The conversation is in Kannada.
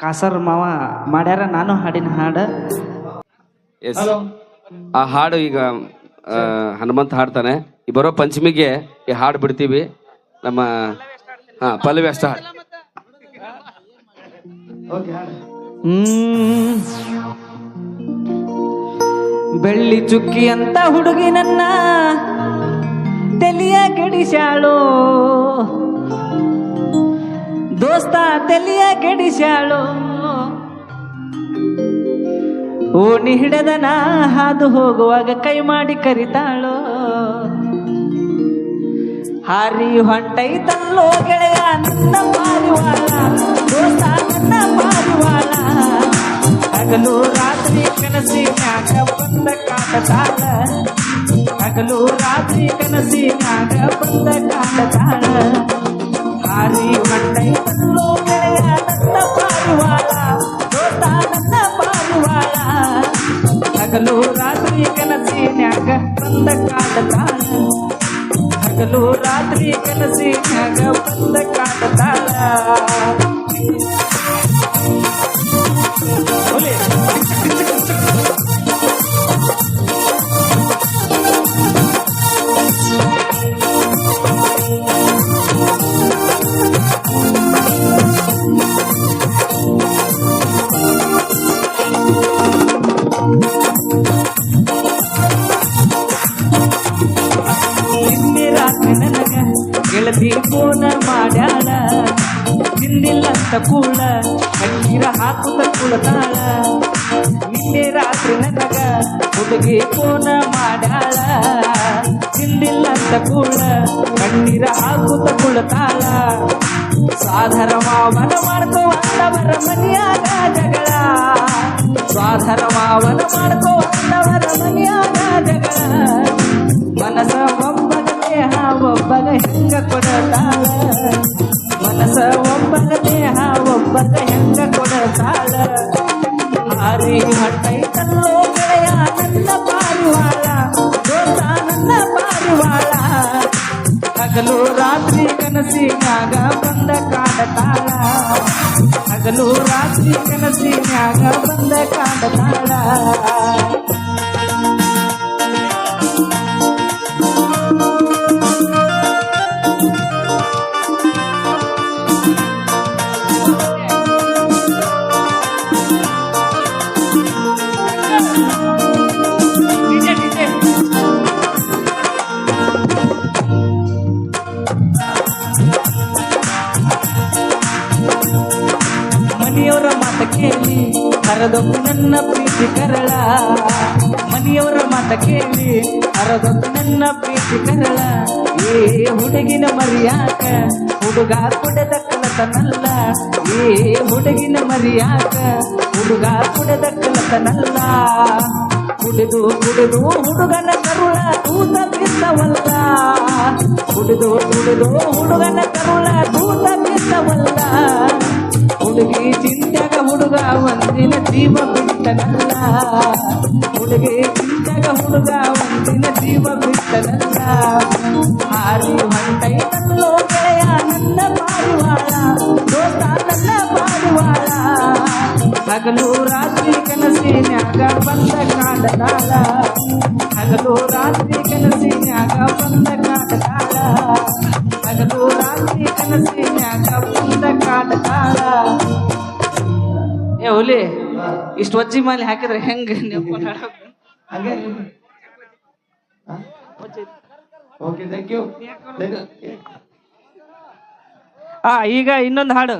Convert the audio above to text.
ಕಾಸರ್ ಮಾವ ಮಾಡ್ಯಾರ ನಾನು ಹಾಡಿನ ಹಾಡ. ಎಸ್ ಆ ಹಾಡು ಈಗ ಆ, ಹನುಮಂತ ಹಾಡ್ತಾನೆ. ಈ ಬರೋ ಪಂಚಮಿಗೆ ಈ ಹಾಡು ಬಿಡ್ತೀವಿ. ನಮ್ಮ ಹಾ ಪಲ್ಲವಿ ಅಷ್ಟ ಹಾಡು. ಹ್ಮ್. ಬೆಳ್ಳಿ ಚುಕ್ಕಿ ಅಂತ ಹುಡುಗಿ ನನ್ನ ತೆಲಿಯ ಕೆಡಿಸ್ಯಾಳು ದೋಸ್ತ ತೆಲಿಯ ಕೆಡಿಸ್ಯಾಳು ಓಣಿ ನಾ ಹಾದು ಹೋಗುವಾಗ ಕೈ ಮಾಡಿ ಕರಿತಾಳು. ಹಾರಿ ಹೊಂಟೈತಲ್ಲೋ ಗೆಳೆಯ, ನನ್ನ ಪಾರಿವಾಳ, ದೋಸ್ತ ನನ್ನ ಪಾರಿವಾಳ. ಹಗಲು ರಾತ್ರಿ ಕನಸಿ ಬಂದ ಕಾಟತಾಳ. ಹಗಲು ರಾತ್ರಿ ಕನಸಿನ್ಯಾಗ ಬಂದ ಕಾಟತಾಳ. ಹಾರಿ ಹಗಲು ರಾತ್ರಿ ಕನಸಿನ್ಯಾಗ ಬಂದ ಕಾಟತಾಳ ಹಗಲು ರಾತ್ರಿ ಕನಸಿನ್ಯಾಗ ಬಂದ ಕಾಟತಾಳ ಫೋನ ಮಾಡ್ಯಾಳ. ತಿಂದಿಲ್ಲ ಅಂತ ಕೂಳ, ಕಣ್ಣೀರ ಹಾಕುತ್ತ ಕುಳತಾಳ ನಿನ್ನೆ ರಾತ್ರಿ ನನಗ ಹುಡುಗಿ ಫೋನ ಮಾಡ್ಯಾಳ. ತಿಂದಿಲ್ಲ ಅಂತ ಕೂಳ, ಕಣ್ಣೀರ ಹಾಕುತ್ತ ಕುಳತಾಳ ಸಾಧರ ಮಾವನ ಮಾಡ್ಕೋ ಅಂದವರ ಮನೆಯಾಗ ಜಗಳ. ಸ್ವಾಧರ ಮಾವನ ಮಾಡ್ಕೋ ಅಂದವರ ಮನೆಯಾಗ ಜಗಳ. ಮನಸ ದೇಹ ಒಬ್ಬನ ಹೆಂಗ ಕೊಡತಾಳ ಮನಸ ಒಬ್ಬನ ದೇಹ ಒಬ್ಬನ ಹೆಂಗ ಕೊಡತಾಳ ಹಾರಿ ಹಟ್ಟೈತಲ್ಲೋ ಗೆಳೆಯ ನನ್ನ ಪಾರಿವಾಳ ದೋಸ್ತ ನನ್ನ ಪಾರಿವಾಳ ಹಗಲು ರಾತ್ರಿ ಕನಸಿನ್ಯಾಗ ಬಂದ ಕಾಡತಾಳ ಹಗಲು ರಾತ್ರಿ ಕನಸಿನ್ಯಾಗ ಬಂದ ಕಾಡತಾಳ ಮಾತ ಕೇಳಿ ಹರದೊಬ್ಬ ನನ್ನ ಪ್ರೀತಿ ಕರಳ. ಮನೆಯವರ ಮಾತ ಕೇಳಿ ಹರದೊಬ್ಬ ನನ್ನ ಪ್ರೀತಿ ಕರಳ. ಏ ಹುಡುಗಿನ ಮರಿಯಾಕ, ಹುಡುಗ ಕುಡದ ಕಲತನಲ್ಲ ಏ ಹುಡುಗಿನ ಮರಿಯಾಕ, ಹುಡುಗ ಕುಡದ ಕಲತನಲ್ಲ ಕುಡಿದು ಕುಡಿದು ಹುಡುಗನ ಕರುಳ ತೂತ ಬಿದ್ದವಲ್ಲ ಕುಡಿದು ಕುಡಿದು ಹುಡುಗನ ಕರುಳ ತೂತ ಬಿದ್ದವಲ್ಲ ಹುಡುಗಿ ಚಿಂತೆಗ ಹುಡುಗ ಒಂದಿನ ಜೀವ ಬಿಟ್ಟನಲ್ಲ ಹುಡುಗಿ ಚಿಂತೆಗ ಹುಡುಗ ಒಂದಿನ ಜೀವ ಬಿಟ್ಟನಲ್ಲ ಹಾರಿ ಹೊಂಟೈತಲ್ಲೋ ಗೆಳೆಯ ನನ್ನ ಪಾರಿವಾಳ ದೋಸ್ತ ನನ್ನ ಪಾರಿವಾಳ ಹಗಲು ರಾತ್ರಿ ಕನಸಿನ್ಯಾಗ ಬಂದ ಕಾಡತಾಳ ಹಗಲು ರಾತ್ರಿ ಕನಸಿನ್ಯಾಗ ಬಂದ ಕಾಡತಾಳ ಹಗಲು ರಾತ್ರಿ ಕನಸಿನ್ಯಾಗ ಬಂದ ಕಾಡತಾಳ ಏ ಹುಲಿ ಇಷ್ಟು ಒಜ್ಜಿ ಮಾಲಿ ಹಾಕಿದ್ರೆ ಹೆಂಗ ನೀವು? ಹಂಗೆ? ಓಕೆ ಥ್ಯಾಂಕ್ ಯು ಆ ಈಗ ಇನ್ನೊಂದು ಹಾಡು.